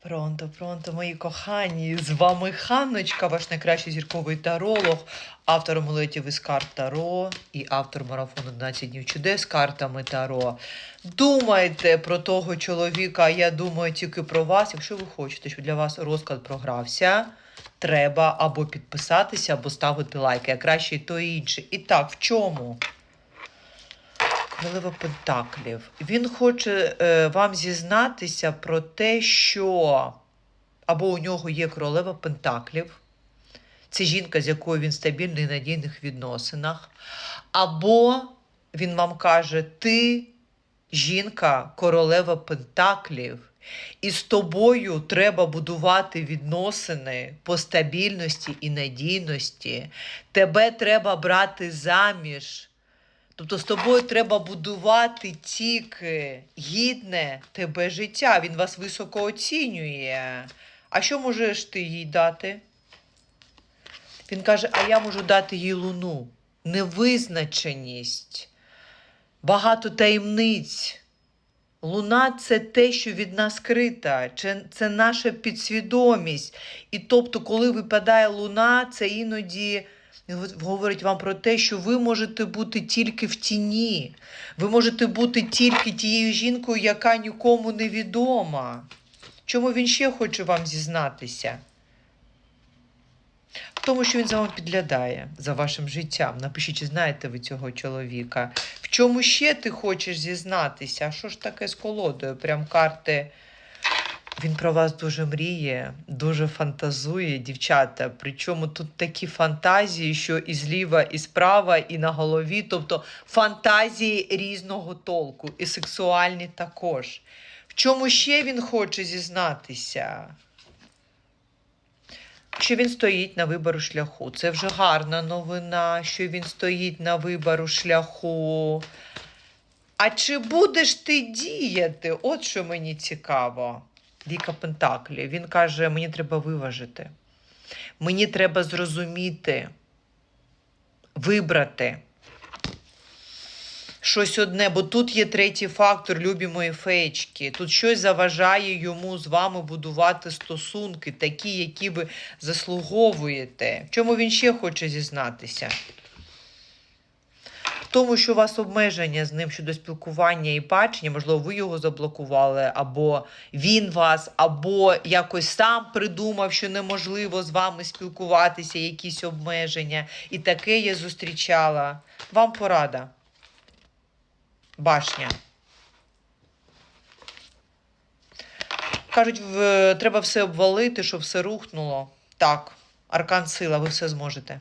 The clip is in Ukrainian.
Пронто, пронто, мої кохані! З вами Ханночка, ваш найкращий зірковий таролог, автор амулетів із карт Таро і автор марафону 11 днів чудес з картами Таро. Думайте про того чоловіка, я думаю тільки про вас. Якщо ви хочете, щоб для вас розклад програвся, треба або підписатися, або ставити лайки, а краще і то інше. І так, в чому? Королева Пентаклів. Він хоче е, вам зізнатися про те, що або у нього є королева Пентаклів, це жінка, з якою він стабільний в надійних відносинах, або він вам каже, ти жінка, королева Пентаклів, і з тобою треба будувати відносини по стабільності і надійності. Тебе треба брати заміж. Тобто з тобою треба будувати тільки гідне тебе життя. Він вас високо оцінює. А що можеш ти їй дати? Він каже: а я можу дати їй луну, невизначеність, багато таємниць. Луна це те, що від нас скрита, це, наша підсвідомість. І тобто, коли випадає луна, це іноді говорить вам про те, що ви можете бути тільки в тіні. Ви можете бути тільки тією жінкою, яка нікому не відома. Чому він ще хоче вам зізнатися? В тому, що він за вами підглядає за вашим життям. Напишіть, чи знаєте ви цього чоловіка. В чому ще ти хочеш зізнатися? Що ж таке з колодою? Прям карти. Він про вас дуже мріє, дуже фантазує, дівчата. Причому тут такі фантазії, що і зліва, і справа, і на голові. Тобто фантазії різного толку, і сексуальні також. В чому ще він хоче зізнатися? Що він стоїть на вибору шляху. Це вже гарна новина, що він стоїть на вибору шляху. А чи будеш ти діяти? От що мені цікаво. Віка Пентаклі. Він каже: мені треба виважити. Мені треба зрозуміти, вибрати щось одне, бо тут є третій фактор, любі мої феєчки. Тут щось заважає йому з вами будувати стосунки, такі, які ви заслуговуєте. В чому він ще хоче зізнатися? Тому, що у вас обмеження з ним щодо спілкування і бачення, можливо, ви його заблокували, або він вас, або якось сам придумав, що неможливо з вами спілкуватися, якісь обмеження. І таке я зустрічала. Вам порада. Башня. Кажуть, в- треба все обвалити, щоб все рухнуло. Так, аркан сила, ви все зможете.